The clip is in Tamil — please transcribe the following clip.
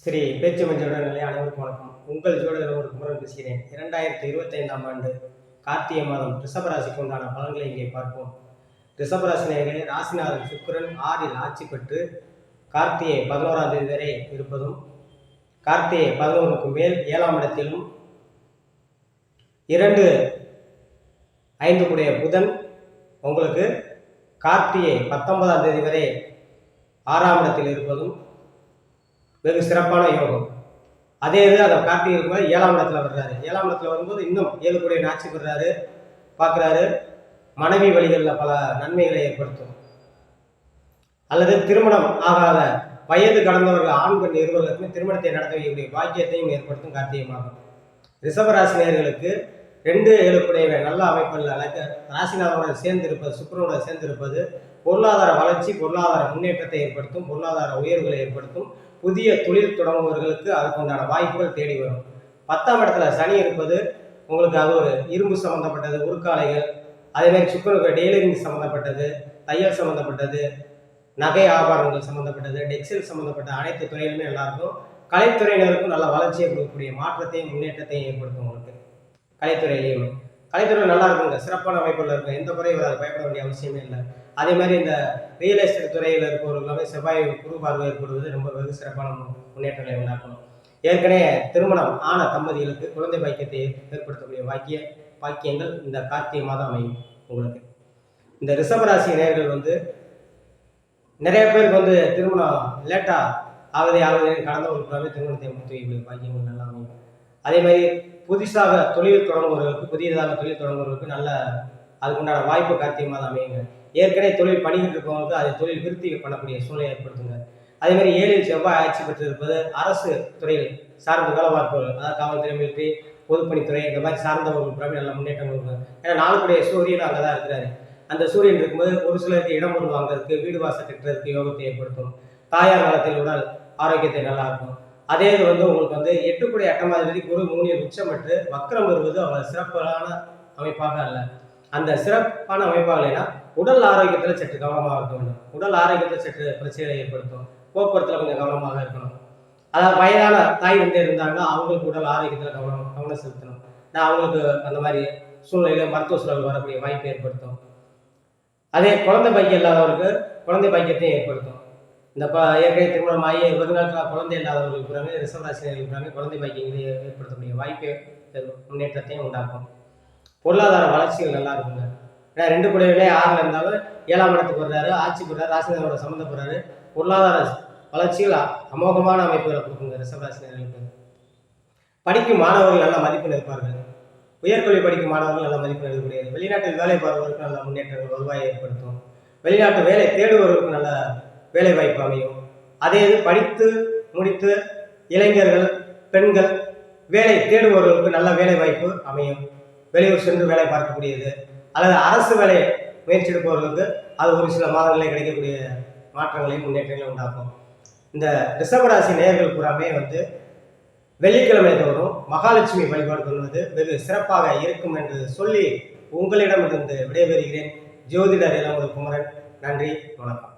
ஸ்ரீ பேச்சு மஞ்சளுடன் நிலை அனைவருக்கும் வணக்கம். உங்கள் ஜோடர்கள் ஒரு குமரன் பேசுகிறேன். இரண்டாயிரத்தி இருபத்தைந்தாம் ஆண்டு கார்த்திகை மாதம் ரிஷபராசிக்கு உண்டான பலன்களை இங்கே பார்ப்போம். ரிஷபராசி நேயர்களே ராசிநாதன் சுக்கிரன் ஆறில் ஆட்சி பெற்று கார்த்திகை பதினோராம் தேதி வரை இருப்பதும் கார்த்திகை பதினோருக்கு மேல் ஏழாம் இடத்திலும் இரண்டு ஐந்து கூடிய புதன் உங்களுக்கு கார்த்திகை பத்தொன்பதாம் தேதி வரை ஆறாம் இடத்தில் இருப்பதும் வெகு சிறப்பான யோகம். அதே இது அதை கார்த்திகை இருக்கும்போது ஏழாம் இடத்துல வர்றாரு. ஏழாம் இடத்துல வரும்போது இன்னும் ஏழு கூடிய நாட்சி பெறாரு பார்க்குறாரு. மனைவி வழிகளில் பல நன்மைகளை ஏற்படுத்தும். அல்லது திருமணம் ஆகாத வயது கடந்தவர்கள் ஆண் பெண் இருவர்களுக்குமே திருமணத்தை நடத்த வைக்கக்கூடிய பாக்கியத்தையும் ஏற்படுத்தும் கார்த்திகமாகும் மாதம். ரிஷபராசினியர்களுக்கு ரெண்டு ஏழுக்குடைய நல்ல அமைப்புகள் அழைக்க ராசிநாதனுடன் சேர்ந்திருப்பது சுக்கிரனுடன் சேர்ந்திருப்பது பொருளாதார வளர்ச்சி பொருளாதார முன்னேற்றத்தை ஏற்படுத்தும் பொருளாதார உயர்வுகளை ஏற்படுத்தும் புதிய தொழில் தொடங்குபவர்களுக்கு அதுக்கு உண்டான வாய்ப்புகள் தேடி வரும். பத்தாம் இடத்துல சனி இருப்பது உங்களுக்கு அது ஒரு இரும்பு சம்மந்தப்பட்டது உருக்காலைகள் அதேமாதிரி சுக்கரனுக்கு டெய்லரிங் சம்மந்தப்பட்டது தையல் சம்மந்தப்பட்டது நகை ஆபரணங்கள் சம்மந்தப்பட்டது டெக்ஸ்டைல் சம்மந்தப்பட்ட அனைத்து துறையிலுமே எல்லாருக்கும் கலைத்துறையினருக்கும் நல்ல வளர்ச்சியை கொடுக்கக்கூடிய மாற்றத்தையும் முன்னேற்றத்தையும் ஏற்படுத்தும் உங்களுக்கு. கலைத்துறையிலையுமே. கலைத்துறை நல்லா இருக்குங்க. சிறப்பான அமைப்பில் இருக்கும் எந்த குறையும் வராது பயப்பட வேண்டிய அவசியமே இல்லை. அதே மாதிரி இந்த ரியல் எஸ்டேட் துறையில் இருப்பவர்களுமே செவ்வாய் குரு பார்வை ஏற்படுவது ரொம்ப வெகு சிறப்பான முன்னேற்றங்களை உண்டாக்கணும். ஏற்கனவே திருமணம் ஆன தம்பதிகளுக்கு குழந்தை பாக்கியத்தை ஏற்படுத்தக்கூடிய வாக்கிய பாக்கியங்கள் இந்த கார்த்திகை மாதம் அமையும் உங்களுக்கு. இந்த ரிஷபராசி நேர்கள் வந்து நிறைய பேருக்கு வந்து திருமணம் லேட்டாக ஆகுதே ஆகுதே ஒரு திருமணத்தை முடித்து வைக்கக்கூடிய பாக்கியங்கள் நல்லா அமையும். அதே மாதிரி புதுசாக தொழில் தொடங்குபவர்களுக்கு புதியதாக தொழில் தொடங்குபவர்களுக்கு நல்ல அதுக்குண்டான வாய்ப்பு கார்த்திகை மாதம் அமையுங்க ஏற்கனவே தொழில் பண்ணிக்கிட்டு இருக்கவங்களுக்கு அதை தொழில் விருத்தி பண்ணக்கூடிய சூழ்நிலை ஏற்படுத்துங்க. அதே மாதிரி ஏழில் செவ்வாய் ஆட்சி பெற்றிருப்பது அரசு துறையில் சார்ந்த வேலை பார்ப்பவர்கள் அதாவது காவல்துறை மிலிட்டரி பொதுப்பணித்துறை இந்த மாதிரி சார்ந்தவர்கள் பிறகு நல்ல முன்னேற்றம் இருக்கும் ஏன்னா நாளுக்குடைய சூரியன் அங்கே தான் இருக்கிறாரு. அந்த சூரியன் இருக்கும்போது ஒரு சிலருக்கு இடம் ஒரு வாங்குறதுக்கு வீடு வாசல் கட்டுறதுக்கு யோகத்தை ஏற்படுத்தும். தாயார் காலத்தில் உடல் ஆரோக்கியத்தை நல்லா இருக்கும் அதே இது வந்து உங்களுக்கு வந்து எட்டுக்குடைய அட்டமாதிபதி குரு மூணில் உச்சமற்று வக்கரம் வருவது அவ்வளோ சிறப்பான அமைப்பாக அல்ல. அந்த சிறப்பான அமைப்பாக இல்லைன்னா உடல் ஆரோக்கியத்தில் சற்று கவனமாக இருக்க வேண்டும். உடல் ஆரோக்கியத்தில் சற்று பிரச்சனைகளை ஏற்படுத்தும். போக்குவரத்தில் கொஞ்சம் கவனமாக இருக்கணும். அதாவது வயதான தாய் வந்து இருந்தாங்கன்னா அவங்களுக்கு உடல் ஆரோக்கியத்தில் கவனம் கவனம் செலுத்தணும். நான் அவங்களுக்கு அந்த மாதிரி சூழ்நிலையில் மருத்துவ சூழல் வரக்கூடிய வாய்ப்பை ஏற்படுத்தும். அதே குழந்தை பாக்கியம் இல்லாதவருக்கு குழந்தை பைக்கியத்தையும் ஏற்படுத்தும். இந்த ப ஏற்கனவே திருமணம் ஆகி வெகு நாட்களாக குழந்தை இல்லாதவர்கள் இருக்கிறாங்க ரிசவராசினர்களுக்கு இருக்கிறாங்க குழந்தை பாக்கியங்களை ஏற்படுத்தக்கூடிய வாய்ப்பை முன்னேற்றத்தையும் உண்டாக்கும். பொருளாதார வளர்ச்சிகள் நல்லா இருக்குங்க. ஏன்னா ரெண்டு குடையிலே ஆறில் இருந்தாலும் ஏழாம் இடத்துக்கு வர்றாரு ஆட்சி போடுறாரு ராசினரோட சம்மந்தப்படுறாரு பொருளாதார வளர்ச்சிகள் அமோகமான அமைப்புகளை கொடுக்குங்க ரிசவராசினர்களுக்கு படிக்கும் மாணவர்கள் நல்ல மதிப்பெண் இருப்பார்கள் உயர்கல்வி படிக்கும் மாணவர்கள் நல்ல மதிப்பெண் எடுக்கக்கூடியது. வெளிநாட்டில் வேலை பார்ப்பவர்களுக்கு நல்ல முன்னேற்றங்கள் வருவாயை ஏற்படுத்தும். வெளிநாட்டு வேலை தேடுபவர்களுக்கு நல்ல வேலை வாய்ப்பு அமையும் அதே இது படித்து முடித்து இளைஞர்கள் பெண்கள் வேலை தேடுபவர்களுக்கு நல்ல வேலை வாய்ப்பு அமையும். வெளியூர் சென்று வேலை பார்க்கக்கூடியது. அல்லது அரசு வேலை முயற்சி எடுப்பவர்களுக்கு அது ஒரு சில மாதங்களில் கிடைக்கக்கூடிய மாற்றங்களையும் முன்னேற்றங்களையும் உண்டாக்கும். இந்த ரிஷபராசி நேர்கள் பூராமே வந்து வெள்ளிக்கிழமை தோறும் மகாலட்சுமி வழிபாடு கொள்வது வெகு சிறப்பாக இருக்கும் என்று சொல்லி உங்களிடமிருந்து விடைபெறுகிறேன். ஜோதிடர் இளமுரு குமரன். நன்றி வணக்கம்.